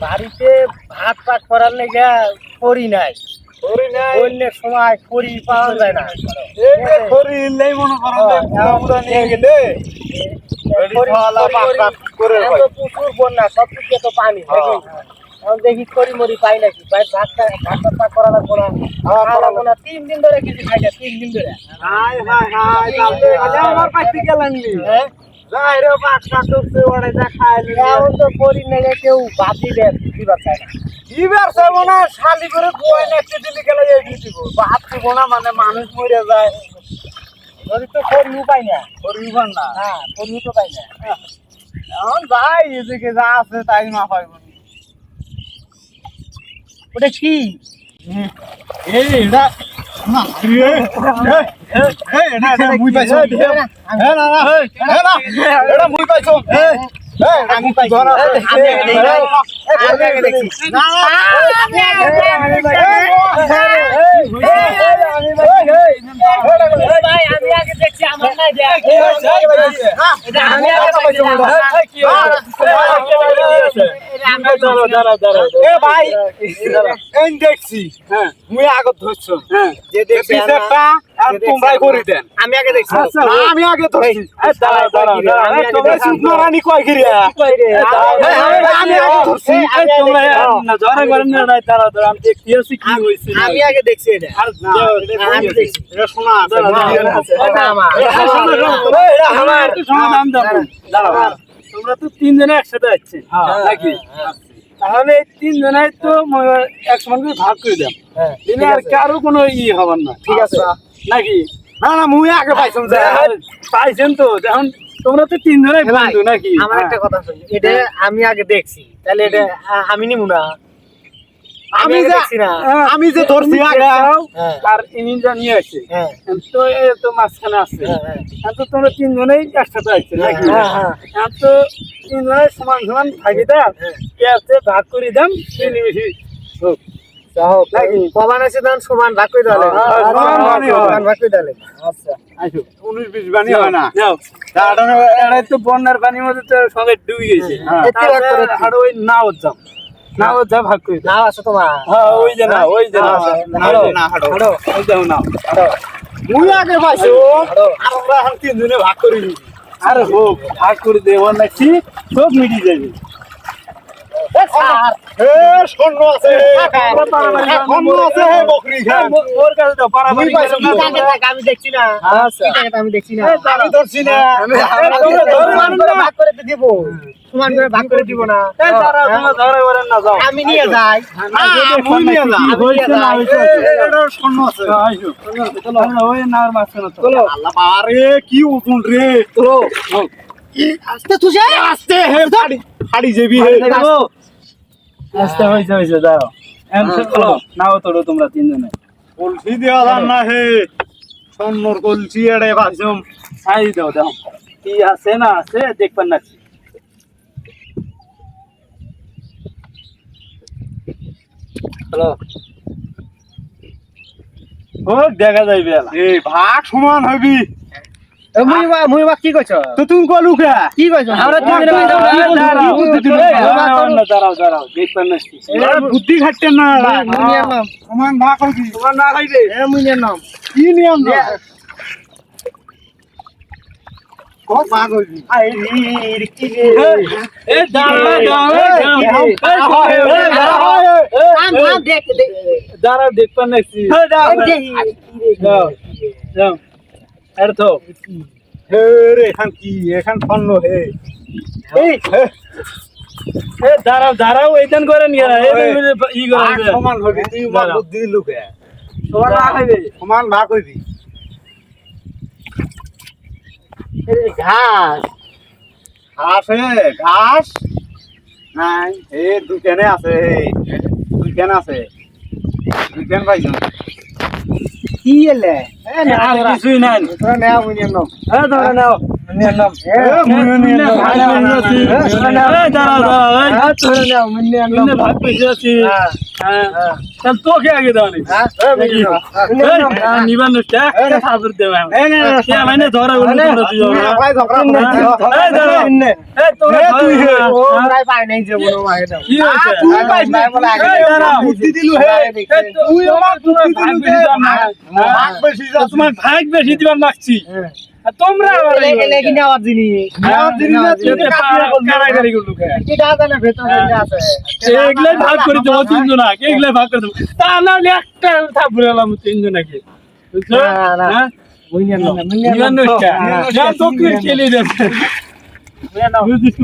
বাড়িতে ভাত পাত করার লেগে করি নাই। করি সময় পাওয়া যায় না। এই যে মনে করো যে পুরা পুরা নিয়ে গেলে করি- করি খাওয়ালা করি- পাক পাক করে এখন ভাই তো প্রচুর বন্যা সব দিকে তো পানি। হ্যাঁ। দেখি এখন করি মরি পাই নাকি? ভাই ভাত খা- ভাত করা লাগবো না হ্যাঁ, খাওয়া লাগবো না তিন দিন ধরে কিছু খাই না তিন দিন ধরে হাই হাই হাই আমার পাইতে গেলানি হ্যাঁ? যাই রে পাক পাক ওড়ে যা খাইলি এখন তো করি নাকি কেউ বাতি দেন দিবার চায় না। শালি করে না একটু দিলি গেলে এই দিতে গো দিব না মানে মানুষ মরে যায়। যদি তো না। হ্যাঁ করি তো পাই না। এখন যাই এদিকে যা আছে তাই মা পাইব ওটা কি আমি আগে দেখছি। না না আমি আগে দেখছি। আমি পাইছি। এই ভাই, আমি আগে দেখছি, আমার নাই দেয়া। এটা আমি আগে পাইছি। এটা আমি পাইছি। এ ভাই এই দেখছি হ্যাঁ মুই আগত ধরছো হ্যাঁ যে দেখছি একটা আর তোমরাই করে দেন আমি আগে দেখছি আমি আগে ধরছি আমি তোমরা দেখছি। কয় গিরিয়া আমি আগে ধরছি। তোমরা করেন না আমি আছি কি হইছে আমি আগে দেখছি এটা আর না, দেও, এটা আমি দেখছি। এটা শোনা আছে আমার। আমার। আমার তো তিনজনে একসাথে যাচ্ছে নাকি? তাহলে এই তিনজনে তো ভাগ করে হ্যাঁ, দিলে আর কারও কোনো ই হবার না। ঠিক আছে। নাকি? না না মুই আগে পাইছেন পাইছেন তো এখন তোমরা তো তিন জনে ভাই, বন্ধু নাকি? আমার একটা কথা শুনি এটা আমি আগে দেখছি। তাহলে এটা আমিনি মুনা নিবো না। আমি যে হ্যাঁ, আমি যে ধরছি আগে যাও, হ্যাঁ। আর ইঞ্জিনটা নিয়ে আসে। হ্যাঁ। তো এ তো মাঝখানে আছে হ্যাঁ, হ্যাঁ। তো তোমরা তিনজনেই একসাথে আসছে নাকি? হ্যাঁ, হ্যাঁ। তো তিনজনে সমান সমান থাকি কে আছে ভাগ করে দাম মিলিমিশি হোক। কমান আছে তখন সমান ভাগ করে দিলে হ্যাঁ, হ্যাঁ, ভাগ হয়। করে আচ্ছা উনিশ বিশ বানি হয় না। তো বন্যার পানির মধ্যে তো সঙ্গে ডুবে গেছে। হ্যাঁ। আর ওই নাও যা ভাগ করে নাও আছে তোমার। হ্যাঁ ওই যে না ওই যে না না, হাঁটো। হাঁটো, ওই যাও নাও। মুই আগে পাইছো আমরা এখন তিনজনে ভাগ করে। আর হোক ভাগ করে দেবো নাকি সব মিটি যাবে। স্যার, স্বর্ণ আছে। স্বর্ণ আছে। বকরি খান ওর কাছে দাও পারাপারি কি আমি দেখছি না। আচ্ছা। কি জানে আমি দেখছি না। আমি ধরছি না। আমি- আমরা তোমরা ধরে সমান করে ভাগ করে দিব। সমান করে ভাগ করে দিব না। এই তারা তোমরা ধরে বলেন না যাও। আমি নিয়ে যাই। কি উঠুন রে। আস্তে তুই আস্তে হে ফাড়ি যাবি হে। আস্তে হয়েছে হয়েছে দাও এম চলো নাও তোড়ো তোমরা তিনজনে। কলসি দেওয়া যান না হে। স্বর্ণর কলসি এড়ে বাজম দাও দাও। কি আছে না আছে দেখবেন না চলো হোক দেখা যাইবে। এই ভাগ সমান হবি। মুই বা মুই বা কি কইছ তো তুমি কলু কে কি কইছ আমরা তিনজনে মিলে দাঁড়াও, কি বলছি? দাঁড়াও, কি বলছি তুমি? দাঁড়াও, দাঁড়াও, দাঁড়াও, দাঁড়াও, দেখবেন না কি। বুদ্ধি খাটতেন না এরা। মুই- মুই নিয়ে নাম। সমান ভাগ হবি তোমার না খাইবে এ, মুই নিয়ে নাম। কি নিয়ম না কত ভাগ হবি আই, রে, কি রে? এ দাঁড়াও, দাঁড়াও, দাঁড়াও, এই, দাঁড়াও, দাঁড়াও, এই, এই, দাঁড়াও, নাম, নাম, দেখ, দেখ। দাঁড়াও, আর তো, হে রে এখান কি? এখান স্বর্ণ হে। এই, হে, এ দাঁড়াও, দাঁড়াও, এইখান করেন গিয়া, এই ই করেন সমান হবি তুই বুদ্ধি লুকে। তোমার না খাইবে। সমান ভাগ এই, ঘাস। ঘাস ঘাস। নাই এ দুকেনে আছে দুকেন আছে। দুকেন পাইছো। কি এলে? এ, না, আর তোরা- কিছুই হ্যাঁ। হ্যাঁ, হ্যাঁ। হ্যাঁ। তোকে আগে দেওয়া হ্যাঁ? মানে ধরা হ্যাঁ? তোমার ভাগ বেশি দিবার লাগছি হ্যাঁ। তোমরা নেওয়ার জিনিস? নেওয়ার জিনিস না। কারাগারি কি জানে ভেতরে আছে? এগুলাই ভাগ করে দেবো তিনজন। আগে এগুলাই ভাগ করে দেবো। তা নাহলে একটা থাপড়ে এলাম তিনজন বুঝছ? না, না, না। হ্যাঁ? হ্যাঁ। খেলে বুঝছিস